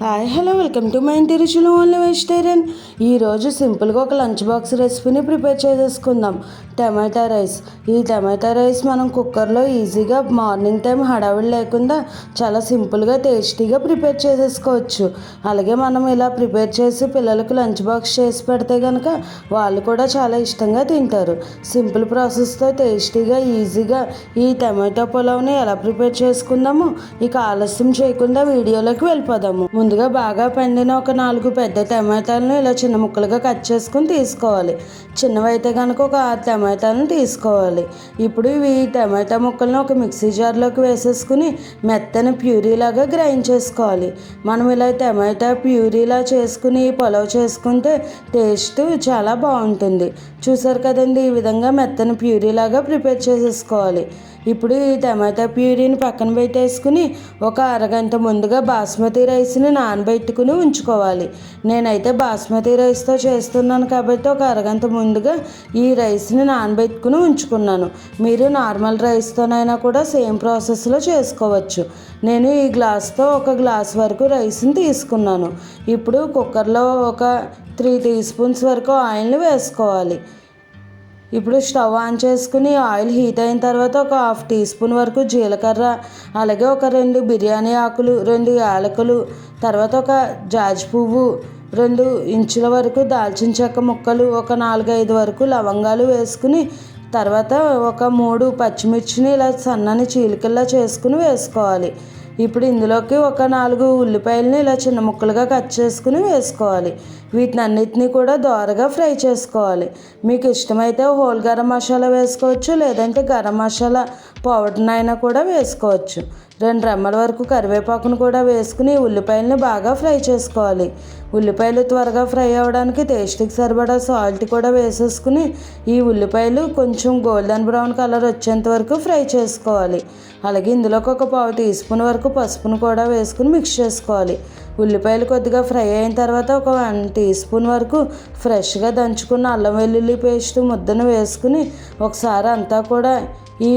Hi hello welcome to my Inti Ruchulu only vegetarian ఈరోజు సింపుల్గా ఒక లంచ్ బాక్స్ రెసిపీని ప్రిపేర్ చేసేసుకుందాం. టమాటా రైస్ ఈ టమాటా రైస్ మనం కుక్కర్లో ఈజీగా మార్నింగ్ టైం హడావిడి లేకుండా చాలా సింపుల్గా టేస్టీగా ప్రిపేర్ చేసేసుకోవచ్చు. అలాగే మనం ఇలా ప్రిపేర్ చేసి పిల్లలకు లంచ్ బాక్స్ చేసి పెడితే కనుక వాళ్ళు కూడా చాలా ఇష్టంగా తింటారు. సింపుల్ ప్రాసెస్తో టేస్టీగా ఈజీగా ఈ టమాటో పులావ్ని ఎలా ప్రిపేర్ చేసుకుందాము ఇక ఆలస్యం చేయకుండా వీడియోలోకి వెళ్ళిపోదాము. ముందుగా బాగా పండిన ఒక నాలుగు పెద్ద టమాటాలను ఇలా చిన్న ముక్కలుగా కట్ చేసుకుని తీసుకోవాలి. చిన్నవైతే కనుక ఒక ఆరు టమాటాలను తీసుకోవాలి. ఇప్పుడు ఇవి టమాటా ముక్కలను ఒక మిక్సీ జార్లోకి వేసేసుకుని మెత్తని ప్యూరీలాగా గ్రైండ్ చేసుకోవాలి. మనం ఇలా టమాటా ప్యూరీలా చేసుకుని పొలవ్ చేసుకుంటే టేస్ట్ చాలా బాగుంటుంది. చూసారు కదండి ఈ విధంగా మెత్తని ప్యూరీలాగా ప్రిపేర్ చేసేసుకోవాలి. ఇప్పుడు ఈ టమాటా ప్యూరీని పక్కన పెట్టేసుకుని ఒక అరగంట ముందుగా బాస్మతి రైస్ని నానబెట్టుకుని ఉంచుకోవాలి. నేనైతే బాస్మతి రైస్తో చేస్తున్నాను కాబట్టి ఒక అరగంట ముందుగా ఈ రైస్ని నానబెట్టుకుని ఉంచుకున్నాను. మీరు నార్మల్ రైస్తోనైనా కూడా సేమ్ ప్రాసెస్లో చేసుకోవచ్చు. నేను ఈ గ్లాస్తో ఒక గ్లాస్ వరకు రైస్ని తీసుకున్నాను. ఇప్పుడు కుక్కర్లో ఒక త్రీ టీ స్పూన్స్ వరకు ఆయిల్ని వేసుకోవాలి. ఇప్పుడు స్టవ్ ఆన్ చేసుకుని ఆయిల్ హీట్ అయిన తర్వాత ఒక హాఫ్ టీ స్పూన్ వరకు జీలకర్ర అలాగే ఒక రెండు బిర్యానీ ఆకులు రెండు యాలకులు తర్వాత ఒక జాజి పువ్వు రెండు ఇంచుల వరకు దాల్చిన చెక్క ముక్కలు ఒక నాలుగైదు వరకు లవంగాలు వేసుకుని తర్వాత ఒక మూడు పచ్చిమిర్చిని ఇలా సన్నని చీలికల్లా చేసుకుని వేసుకోవాలి. ఇప్పుడు ఇందులోకి ఒక నాలుగు ఉల్లిపాయలని ఇలా చిన్న ముక్కలుగా కట్ చేసుకుని వేసుకోవాలి. వీటిని అన్నిటినీ కూడా దోరగా ఫ్రై చేసుకోవాలి. మీకు ఇష్టమైతే హోల్ గరం మసాలా వేసుకోవచ్చు లేదంటే గరం మసాలా పౌడర్నైనా కూడా వేసుకోవచ్చు. రెండు రెమ్మల వరకు కరివేపాకును కూడా వేసుకుని ఉల్లిపాయలను బాగా ఫ్రై చేసుకోవాలి. ఉల్లిపాయలు త్వరగా ఫ్రై అవ్వడానికి టేస్ట్కి సరిపడా సాల్ట్ కూడా వేసేసుకుని ఈ ఉల్లిపాయలు కొంచెం గోల్డెన్ బ్రౌన్ కలర్ వచ్చేంత వరకు ఫ్రై చేసుకోవాలి. అలాగే ఇందులోకి ఒక పావు టీ స్పూన్ వరకు పసుపును కూడా వేసుకుని మిక్స్ చేసుకోవాలి. ఉల్లిపాయలు కొద్దిగా ఫ్రై అయిన తర్వాత ఒక వన్ టీ స్పూన్ వరకు ఫ్రెష్గా దంచుకున్న అల్లం వెల్లుల్లి పేస్ట్ ముద్దను వేసుకుని ఒకసారి అంతా కూడా ఈ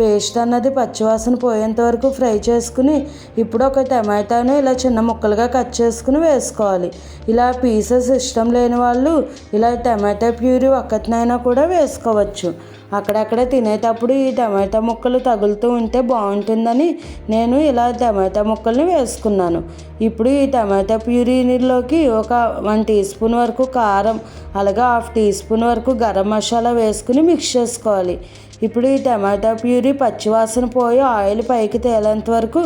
పేస్ట్ అన్నది పచ్చివాసన పోయేంత వరకు ఫ్రై చేసుకుని ఇప్పుడు ఒక టమాటాను ఇలా చిన్న ముక్కలుగా కట్ చేసుకుని వేసుకోవాలి. ఇలా పీసెస్ ఇష్టం లేని వాళ్ళు ఇలా టమాటా ప్యూరీ ఒక్కటినైనా కూడా వేసుకోవచ్చు. అక్కడక్కడ తినేటప్పుడు ఈ టమాటా ముక్కలు తగులుతూ ఉంటే బాగుంటుందని నేను ఇలా టమాటా ముక్కల్ని వేసుకున్నాను. ఇప్పుడు ఈ టమాటా ప్యూరీలోకి ఒక వన్ టీ స్పూన్ వరకు కారం అలాగే హాఫ్ టీ స్పూన్ వరకు గరం మసాలా వేసుకుని మిక్స్ చేసుకోవాలి. ఇప్పుడు ఈ టమాటా ప్యూరీ పచ్చివాసన పోయి ఆయిల్ పైకి తేలేంత వరకు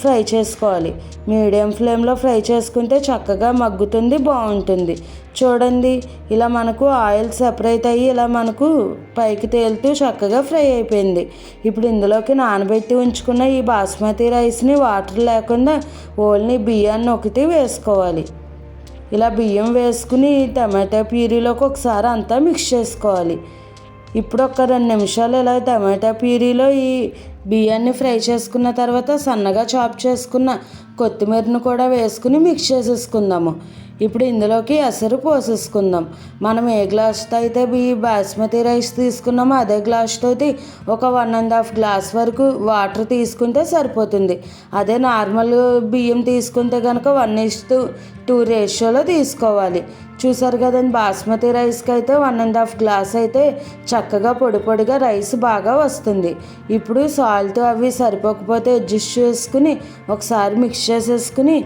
ఫ్రై చేసుకోవాలి. మీడియం ఫ్లేమ్లో ఫ్రై చేసుకుంటే చక్కగా మగ్గుతుంది బాగుంటుంది. చూడండి ఇలా మనకు ఆయిల్ సెపరేట్ అయ్యి ఇలా మనకు పైకి తేలుతూ చక్కగా ఫ్రై అయిపోయింది. ఇప్పుడు ఇందులోకి నానబెట్టి ఉంచుకున్న ఈ బాస్మతి రైస్ని వాటర్ లేకుండా ఓన్లీ బియ్యాన్ని ఒకటి వేసుకోవాలి. ఇలా బియ్యం వేసుకుని టమాటా ప్యూరీలోకి ఒకసారి అంతా మిక్స్ చేసుకోవాలి. ఇప్పుడు ఒక రెండు నిమిషాలు ఇలా టమాటా ప్యూరీలో ఈ బియ్యాన్ని ఫ్రై చేసుకున్న తర్వాత సన్నగా చాప్ చేసుకున్న కొత్తిమీరను కూడా వేసుకుని మిక్స్ చేసేసుకుందాము. ఇప్పుడు ఇందులోకి ఎసరు పోసేసుకుందాం. మనం ఏ గ్లాస్తో అయితే బి బాస్మతి రైస్ తీసుకున్నామో అదే గ్లాస్తో ఒక వన్ అండ్ హాఫ్ గ్లాస్ వరకు వాటర్ తీసుకుంటే సరిపోతుంది. అదే నార్మల్ బియ్యం తీసుకుంటే కనుక వన్ ఇస్తూ టూ రేషియోలో తీసుకోవాలి. చూసారు కదండి బాస్మతి రైస్కి అయితే వన్ అండ్ హాఫ్ గ్లాస్ అయితే చక్కగా పొడి పొడిగా రైస్ బాగా వస్తుంది. ఇప్పుడు సాల్ట్ అవి సరిపోకపోతే అడ్జస్ట్ చేసుకుని ఒకసారి మిక్స్ చేసేసుకుని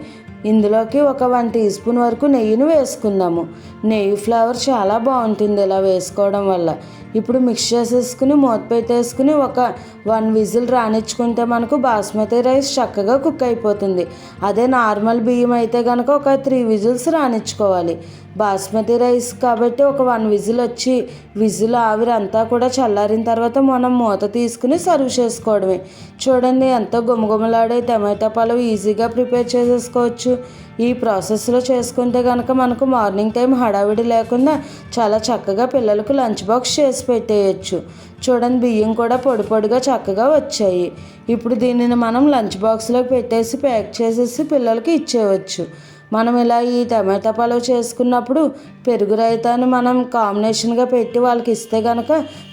ఇందులోకి ఒక వన్ టీ స్పూన్ వరకు నెయ్యిని వేసుకుందాము. నెయ్యి ఫ్లేవర్ చాలా బాగుంటుంది ఇలా వేసుకోవడం వల్ల. ఇప్పుడు మిక్స్ చేసేసుకుని మూత పెట్టేసుకుని ఒక వన్ విజిల్ రానిచ్చుకుంటే మనకు బాస్మతి రైస్ చక్కగా కుక్ అయిపోతుంది. అదే నార్మల్ బియ్యం అయితే కనుక ఒక త్రీ విజిల్స్ రానిచ్చుకోవాలి. బాస్మతి రైస్ కాబట్టి ఒక వన్ విజిల్ వచ్చి విజిల్ ఆవిరి అంతా కూడా చల్లారిన తర్వాత మనం మూత తీసుకుని సర్వ్ చేసుకోవడమే. చూడండి ఎంతో గుమగుమలాడే టమాటా పలావ్ ఈజీగా ప్రిపేర్ చేసేసుకోవచ్చు. ఈ ప్రాసెస్లో చేసుకుంటే కనుక మనకు మార్నింగ్ టైం హడావిడి లేకుండా చాలా చక్కగా పిల్లలకు లంచ్ బాక్స్ చేసి పెట్టేయచ్చు. చూడండి బియ్యం కూడా పొడి పొడిగా చక్కగా వచ్చాయి. ఇప్పుడు దీనిని మనం లంచ్ బాక్స్లోకి పెట్టేసి ప్యాక్ చేసేసి పిల్లలకి ఇచ్చేయవచ్చు మనం ఇలా ఈ టమాటా పలావ్ చేసుకున్నప్పుడు పెరుగు రైతాన్ని మనం కాంబినేషన్గా పెట్టి వాళ్ళకి ఇస్తే కనుక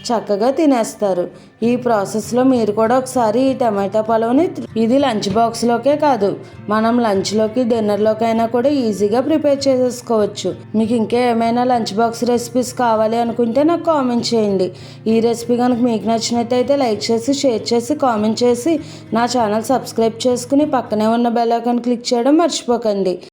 చక్కగా తినేస్తారు. ఈ ప్రాసెస్లో మీరు కూడా ఒకసారి ఈ టమాటా పలావ్ని ఇది లంచ్ బాక్స్లోకే కాదు మనం లంచ్లోకి డిన్నర్లోకి అయినా కూడా ఈజీగా ప్రిపేర్ చేసేసుకోవచ్చు మీకు ఇంకా ఏమైనా లంచ్ బాక్స్ రెసిపీస్ కావాలి అనుకుంటే నాకు కామెంట్ చేయండి. ఈ రెసిపీ కనుక మీకు నచ్చినట్టయితే లైక్ చేసి షేర్ చేసి కామెంట్ చేసి నా ఛానల్ సబ్స్క్రైబ్ చేసుకుని పక్కనే ఉన్న బెల్ ఐకాన్ క్లిక్ చేయడం మర్చిపోకండి.